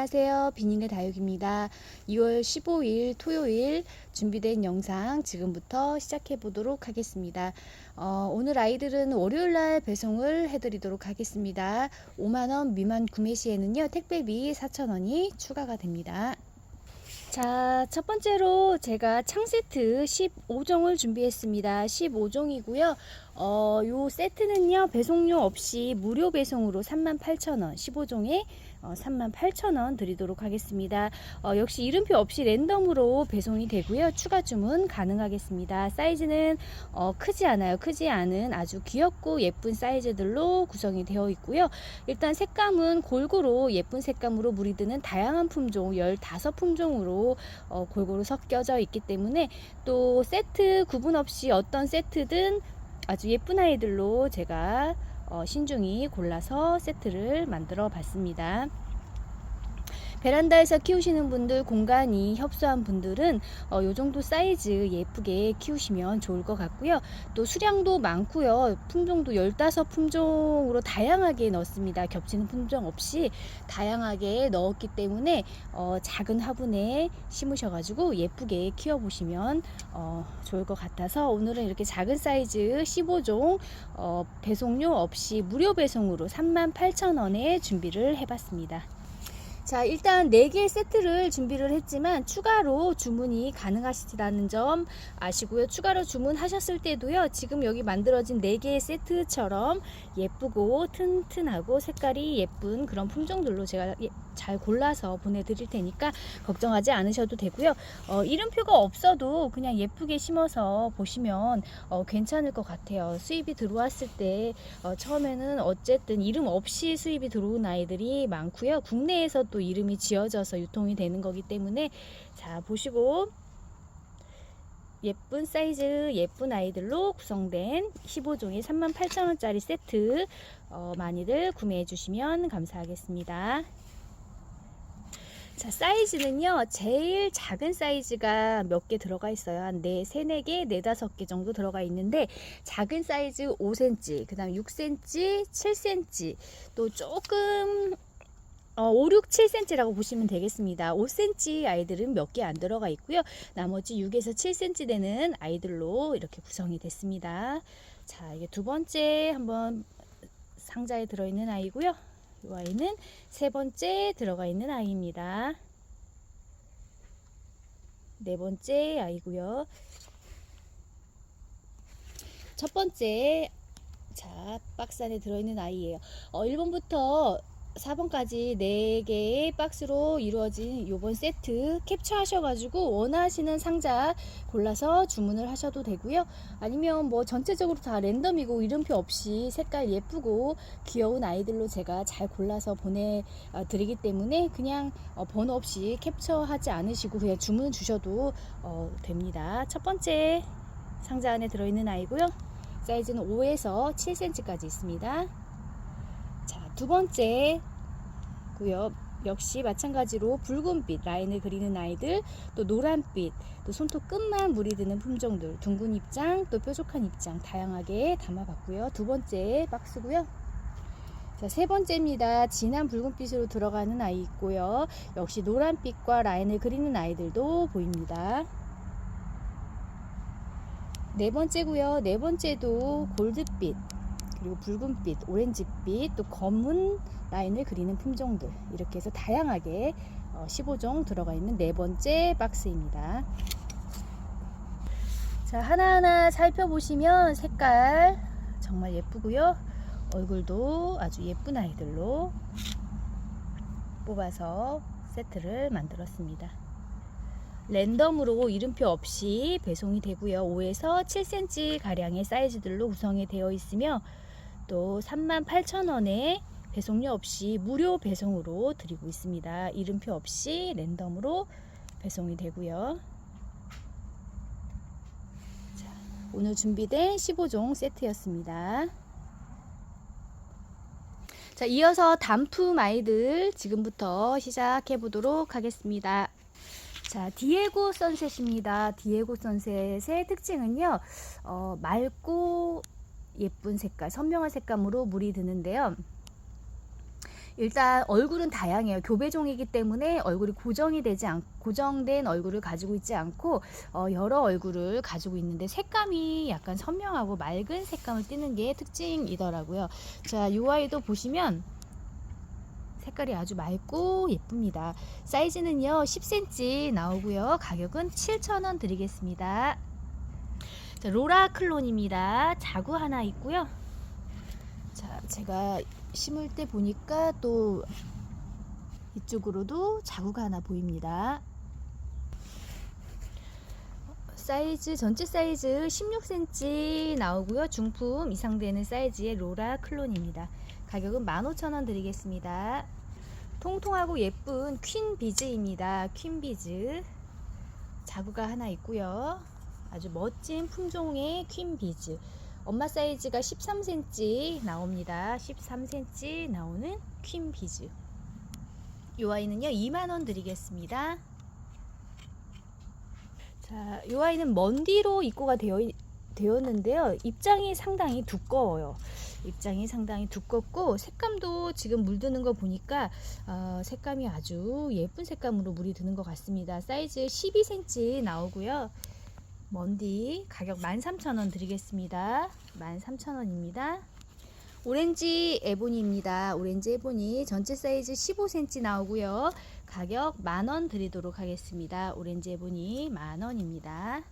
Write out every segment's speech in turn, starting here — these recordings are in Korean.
안녕하세요. 비닝의 다육입니다. 2월 15일 토요일 준비된 영상 지금부터 시작해 보도록 하겠습니다. 어, 오늘 아이들은 월요일 날 배송을 해드리도록 하겠습니다. 5만원 미만 구매 시에는요, 택배비 4,000원이 추가가 됩니다. 자, 첫 번째로 제가 창 세트 15종을 준비했습니다. 15종이고요. 어, 요 세트는요, 배송료 없이 무료 배송으로 38,000원, 15종에 어, 38,000원 드리도록 하겠습니다. 어, 역시 이름표 없이 랜덤으로 배송이 되고요. 추가 주문 가능하겠습니다. 사이즈는 어, 크지 않아요. 크지 않은 아주 귀엽고 예쁜 사이즈들로 구성이 되어 있고요. 일단 색감은 골고루 예쁜 색감으로 무리드는 다양한 품종 15품종으로 어, 골고루 섞여져 있기 때문에 또 세트 구분 없이 어떤 세트든 아주 예쁜 아이들로 제가 어, 신중히 골라서 세트를 만들어 봤습니다. 베란다에서 키우시는 분들 공간이 협소한 분들은 어, 요 정도 사이즈 예쁘게 키우시면 좋을 것 같고요. 또 수량도 많고요. 품종도 15품종으로 다양하게 넣습니다. 겹치는 품종 없이 다양하게 넣었기 때문에 어, 작은 화분에 심으셔가지고 예쁘게 키워보시면 어, 좋을 것 같아서 오늘은 이렇게 작은 사이즈 15종 어, 배송료 없이 무료 배송으로 38,000원에 준비를 해봤습니다. 자, 일단 4개의 세트를 준비를 했지만 추가로 주문이 가능하시다는 점 아시고요. 추가로 주문하셨을 때도요. 지금 여기 만들어진 4개의 세트처럼 예쁘고 튼튼하고 색깔이 예쁜 그런 품종들로 제가 예- 잘 골라서 보내드릴 테니까 걱정하지 않으셔도 되고요. 어, 이름표가 없어도 그냥 예쁘게 심어서 보시면 어, 괜찮을 것 같아요. 수입이 들어왔을 때 어, 처음에는 어쨌든 이름 없이 수입이 들어온 아이들이 많고요. 국내에서 또 이름이 지어져서 유통이 되는 거기 때문에 자 보시고 예쁜 사이즈 예쁜 아이들로 구성된 15종의 38,000원짜리 세트 어, 많이들 구매해 주시면 감사하겠습니다. 자, 사이즈는요, 제일 작은 사이즈가 몇 개 들어가 있어요. 한 네, 세네 개, 네다섯 개 정도 들어가 있는데, 작은 사이즈 5cm, 그 다음 6cm, 7cm, 또 조금, 어, 5, 6, 7cm라고 보시면 되겠습니다. 5cm 아이들은 몇 개 안 들어가 있고요. 나머지 6에서 7cm 되는 아이들로 이렇게 구성이 됐습니다. 자, 이게 두 번째 한번 상자에 들어있는 아이고요. 이 아이는 세 번째 들어가 있는 아이입니다. 네 번째 아이고요. 첫 번째 자 박스 안에 들어있는 아이예요. 어, 1번부터 4번까지 4개의 박스로 이루어진 요번 세트 캡처하셔가지고 원하시는 상자 골라서 주문을 하셔도 되고요. 아니면 뭐 전체적으로 다 랜덤이고 이름표 없이 색깔 예쁘고 귀여운 아이들로 제가 잘 골라서 보내드리기 때문에 그냥 어, 번호 없이 캡처하지 않으시고 그냥 주문 주셔도 어, 됩니다. 첫 번째 상자 안에 들어있는 아이고요. 사이즈는 5에서 7cm까지 있습니다. 자, 두 번째 고요. 역시 마찬가지로 붉은빛 라인을 그리는 아이들, 또 노란빛, 또 손톱 끝만 물이 드는 품종들, 둥근 입장, 또 뾰족한 입장 다양하게 담아봤고요. 두 번째 박스고요. 자, 세 번째입니다. 진한 붉은빛으로 들어가는 아이 있고요. 역시 노란빛과 라인을 그리는 아이들도 보입니다. 네 번째고요. 네 번째도 골드빛, 그리고 붉은빛, 오렌지빛, 또 검은 라인을 그리는 품종들 이렇게 해서 다양하게 어, 15종 들어가 있는 네 번째 박스입니다. 자 하나하나 살펴보시면 색깔 정말 예쁘고요. 얼굴도 아주 예쁜 아이들로 뽑아서 세트를 만들었습니다. 랜덤으로 이름표 없이 배송이 되고요. 5에서 7cm 가량의 사이즈들로 구성이 되어 있으며 또 38,000원에 배송료 없이 무료 배송으로 드리고 있습니다. 이름표 없이 랜덤으로 배송이 되고요. 자, 오늘 준비된 15종 세트였습니다. 자, 이어서 단품 아이들 지금부터 시작해 보도록 하겠습니다. 자, 디에고 선셋입니다. 디에고 선셋의 특징은요, 어, 맑고 예쁜 색깔, 선명한 색감으로 물이 드는데요. 일단 얼굴은 다양해요. 교배종이기 때문에 얼굴이 고정이 되지 않, 고정된 얼굴을 가지고 있지 않고 어, 여러 얼굴을 가지고 있는데 색감이 약간 선명하고 맑은 색감을 띠는 게 특징이더라고요. 자, 이 아이도 보시면 색깔이 아주 맑고 예쁩니다. 사이즈는요 10cm 나오고요. 가격은 7,000원 드리겠습니다. 자, 로라 클론입니다. 자구 하나 있고요. 자, 제가 심을 때 보니까 또 이쪽으로도 자구가 하나 보입니다. 사이즈 전체 사이즈 16cm 나오고요. 중품 이상 되는 사이즈의 로라 클론입니다. 가격은 15,000원 드리겠습니다. 통통하고 예쁜 퀸 비즈입니다. 퀸 비즈. 자구가 하나 있고요. 아주 멋진 품종의 퀸 비즈. 엄마 사이즈가 13cm 나옵니다. 13cm 나오는 퀸 비즈. 이 아이는요, 2만원 드리겠습니다. 자, 이 아이는 먼디로 입고가 되어, 되었는데요. 입장이 상당히 두꺼워요. 입장이 상당히 두껍고 색감도 지금 물드는 거 보니까 어, 색감이 아주 예쁜 색감으로 물이 드는 것 같습니다. 사이즈 12cm 나오고요. 먼디 가격 13,000원 드리겠습니다. 13,000원입니다. 오렌지 에보니입니다. 오렌지 에보니 전체 사이즈 15cm 나오고요. 가격 만원 드리도록 하겠습니다. 오렌지 에보니 만원입니다.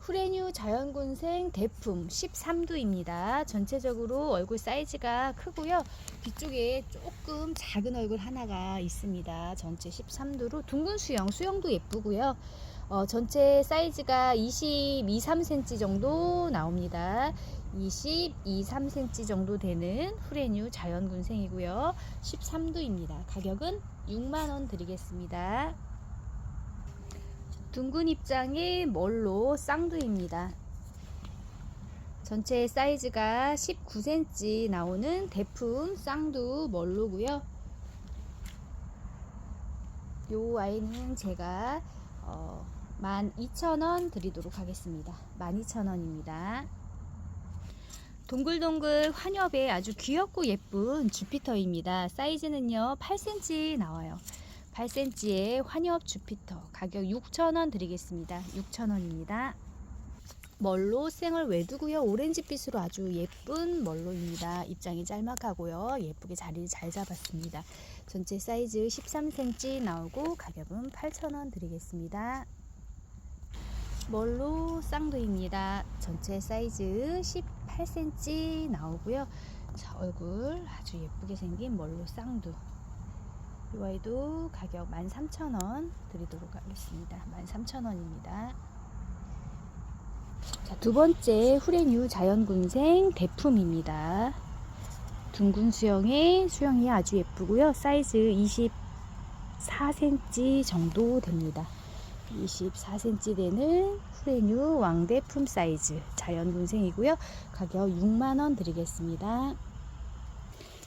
후레뉴 자연군생 대품 13두입니다. 전체적으로 얼굴 사이즈가 크고요. 뒤쪽에 조금 작은 얼굴 하나가 있습니다. 전체 13두로 둥근 수영, 수영도 예쁘고요. 어, 전체 사이즈가 22, 3cm 정도 나옵니다. 22, 3cm 정도 되는 후레뉴 자연군생이고요. 13두입니다. 가격은 6만원 드리겠습니다. 둥근 입장의 멀로 쌍두입니다. 전체 사이즈가 19cm 나오는 대품 쌍두 멀로고요. 요 아이는 제가 어, 12,000원 드리도록 하겠습니다. 12,000원입니다. 동글동글 환엽에 아주 귀엽고 예쁜 주피터입니다. 사이즈는요 8cm 나와요. 8cm의 환엽 주피터 가격 6,000원 드리겠습니다. 6,000원입니다. 멀로 생을 외두고요. 오렌지빛으로 아주 예쁜 멀로입니다. 입장이 짤막하고요. 예쁘게 자리를 잘 잡았습니다. 전체 사이즈 13cm 나오고 가격은 8,000원 드리겠습니다. 멀로 쌍두입니다. 전체 사이즈 18cm 나오고요. 자, 얼굴 아주 예쁘게 생긴 멀로 쌍두. 이 아이도 가격 13,000원 드리도록 하겠습니다. 13,000원입니다. 자, 두 번째 후레뉴 자연군생 대품입니다. 둥근 수영의 수영이 아주 예쁘고요. 사이즈 24cm 정도 됩니다. 24cm 되는 후레뉴 왕대품 사이즈 자연군생이고요. 가격 6만원 드리겠습니다.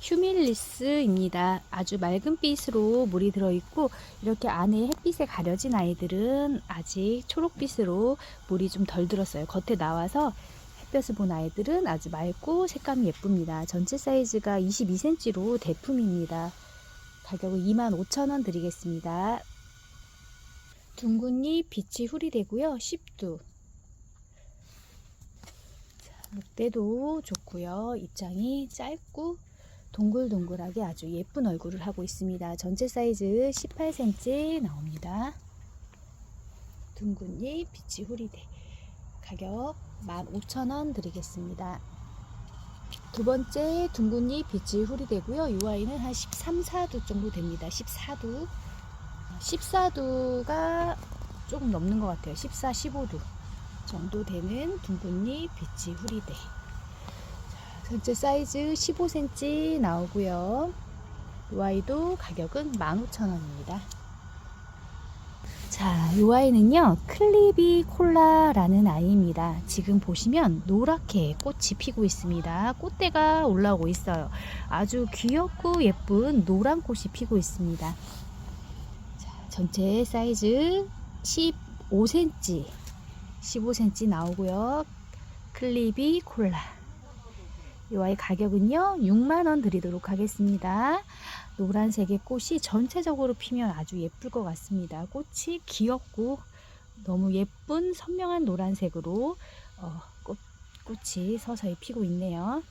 휴밀리스입니다. 아주 맑은 빛으로 물이 들어있고 이렇게 안에 햇빛에 가려진 아이들은 아직 초록빛으로 물이 좀 덜 들었어요. 겉에 나와서 햇볕을 본 아이들은 아주 맑고 색감이 예쁩니다. 전체 사이즈가 22cm로 대품입니다. 가격은 25,000원 드리겠습니다. 둥근잎 빛이 후리되고요. 10두. 목대도 좋고요. 입장이 짧고 동글동글하게 아주 예쁜 얼굴을 하고 있습니다. 전체 사이즈 18cm 나옵니다. 둥근잎 빛이 후리대 가격 15,000원 드리겠습니다. 두 번째 둥근잎 빛이 후리되고요. 이 아이는 한 13, 4두 정도 됩니다. 14두 14두가 조금 넘는 것 같아요. 14, 15두 정도 되는 둥근잎 빛이 후리대 전체 사이즈 15cm 나오고요. 이 아이도 가격은 15,000원입니다. 자, 이 아이는요, 클리비 콜라라는 아이입니다. 지금 보시면 노랗게 꽃이 피고 있습니다. 꽃대가 올라오고 있어요. 아주 귀엽고 예쁜 노란 꽃이 피고 있습니다. 자, 전체 사이즈 15cm, 15cm 나오고요. 클리비 콜라. 이 아이 가격은요 6만원 드리도록 하겠습니다 노란색의 꽃이 전체적으로 피면 아주 예쁠 것 같습니다 꽃이 귀엽고 너무 예쁜 선명한 노란색으로 어, 꽃, 꽃이 서서히 피고 있네요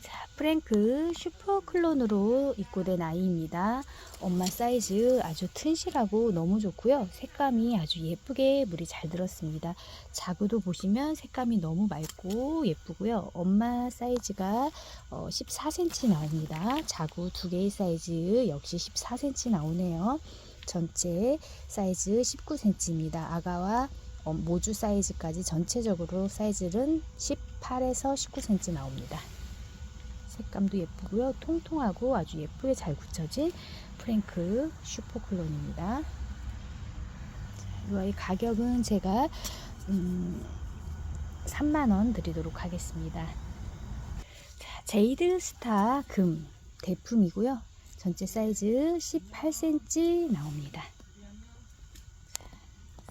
자, 프랭크 슈퍼 클론으로 입고된 아이입니다. 엄마 사이즈 아주 튼실하고 너무 좋고요. 색감이 아주 예쁘게 물이 잘 들었습니다. 자구도 보시면 색감이 너무 맑고 예쁘고요. 엄마 사이즈가 어, 14cm 나옵니다. 자구 두 개의 사이즈 역시 14cm 나오네요. 전체 사이즈 19cm입니다. 아가와 어, 모주 사이즈까지 전체적으로 사이즈는 18에서 19cm 나옵니다. 색감도 예쁘고요. 통통하고 아주 예쁘게 잘 굳혀진 프랭크 슈퍼클론입니다. 이 아이 가격은 제가 음, 3만원 드리도록 하겠습니다. 자, 제이드 스타 금 대품이고요. 전체 사이즈 18cm 나옵니다.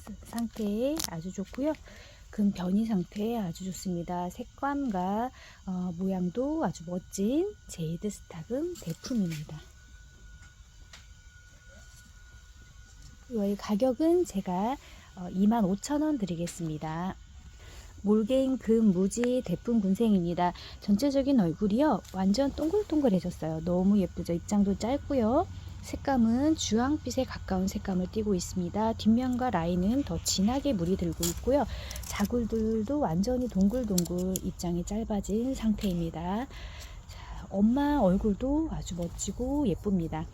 자, 상태 아주 좋고요. 금 변이 상태 아주 좋습니다. 색감과 어, 모양도 아주 멋진 제이드 스타금 대품입니다. 이 가격은 제가 어, 25,000원 드리겠습니다. 몰개인 금 무지 대품 군생입니다. 전체적인 얼굴이요. 완전 동글동글해졌어요. 너무 예쁘죠. 입장도 짧고요. 색감은 주황빛에 가까운 색감을 띠고 있습니다. 뒷면과 라인은 더 진하게 물이 들고 있고요. 자굴들도 완전히 동글동글 입장이 짧아진 상태입니다. 자, 엄마 얼굴도 아주 멋지고 예쁩니다.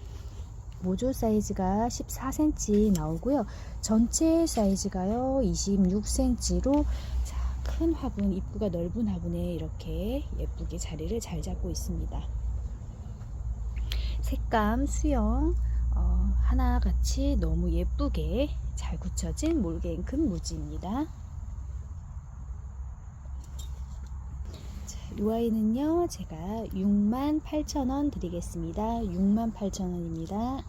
모조 사이즈가 14cm 나오고요. 전체 사이즈가요 26cm로 큰 화분, 입구가 넓은 화분에 이렇게 예쁘게 자리를 잘 잡고 있습니다. 색감, 수영 어, 하나같이 너무 예쁘게 잘 굳혀진 몰개인 큰 무지입니다. 자, 이 아이는요 제가 68,000원 드리겠습니다. 68,000원입니다.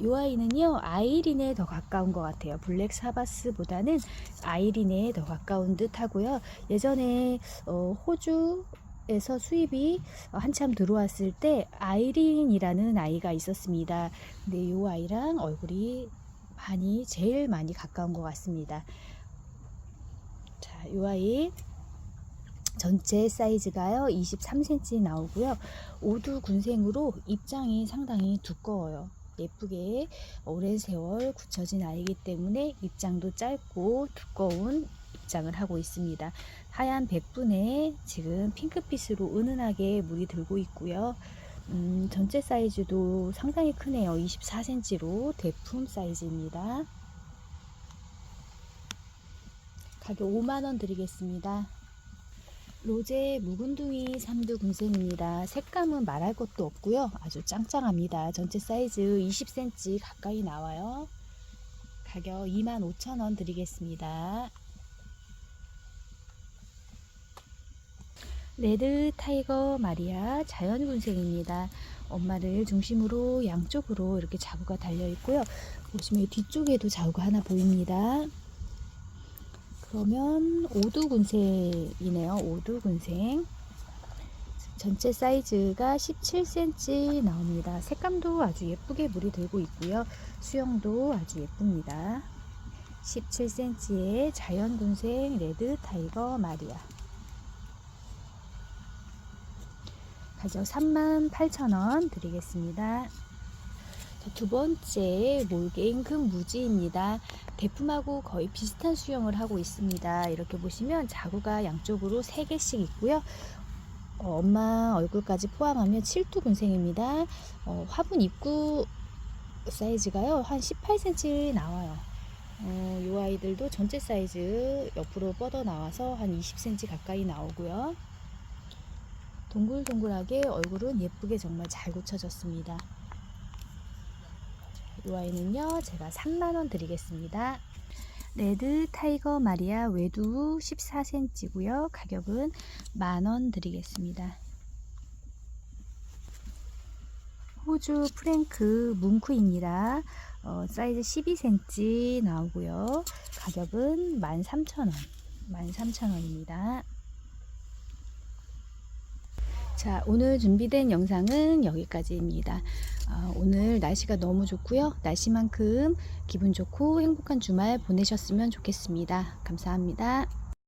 이 아이는요 아이린에 더 가까운 것 같아요 블랙 사바스보다는 아이린에 더 가까운 듯 하고요 예전에 어, 호주 에서 수입이 한참 들어왔을 때 아이린이라는 아이가 있었습니다. 근데 이 아이랑 얼굴이 많이 제일 많이 가까운 것 같습니다. 자 이 아이 전체 사이즈가요 23cm 나오고요. 오두 군생으로 입장이 상당히 두꺼워요. 예쁘게 오랜 세월 굳혀진 아이기 때문에 입장도 짧고 두꺼운 입장을 하고 있습니다. 하얀 백분에 지금 핑크빛으로 은은하게 물이 들고 있고요. 음, 전체 사이즈도 상당히 크네요. 24cm로 대품 사이즈입니다. 가격 5만원 드리겠습니다. 로제 묵은둥이 삼두 군생입니다. 색감은 말할 것도 없고요. 아주 짱짱합니다. 전체 사이즈 20cm 가까이 나와요. 가격 25,000원 드리겠습니다. 레드 타이거 마리아 자연 군생입니다. 엄마를 중심으로 양쪽으로 이렇게 자구가 달려 있고요. 보시면 뒤쪽에도 자구가 하나 보입니다. 그러면 오두군생이네요. 오두군생. 전체 사이즈가 17cm 나옵니다. 색감도 아주 예쁘게 물이 들고 있고요. 수영도 아주 예쁩니다. 17cm의 자연군생 레드 타이거 마리아. 가격 38,000원 드리겠습니다. 두 번째 큰 무지입니다. 대품하고 거의 비슷한 수영을 하고 있습니다. 이렇게 보시면 자구가 양쪽으로 3개씩 있고요. 어, 엄마 얼굴까지 포함하면 7두 군생입니다. 어, 화분 입구 사이즈가요. 한 18cm 나와요. 어, 이 아이들도 전체 사이즈 옆으로 뻗어 나와서 한 20cm 가까이 나오고요. 동글동글하게 얼굴은 예쁘게 정말 잘 고쳐졌습니다. 이 아이는요 제가 3만원 드리겠습니다. 레드 타이거 마리아 외두 14cm고요. 가격은 만원 드리겠습니다. 호주 프랭크 뭉크입니다. 어, 사이즈 12cm 나오고요. 가격은 13,000원 13,000원입니다. 자, 오늘 준비된 영상은 여기까지입니다. 아, 오늘 날씨가 너무 좋고요. 날씨만큼 기분 좋고 행복한 주말 보내셨으면 좋겠습니다. 감사합니다.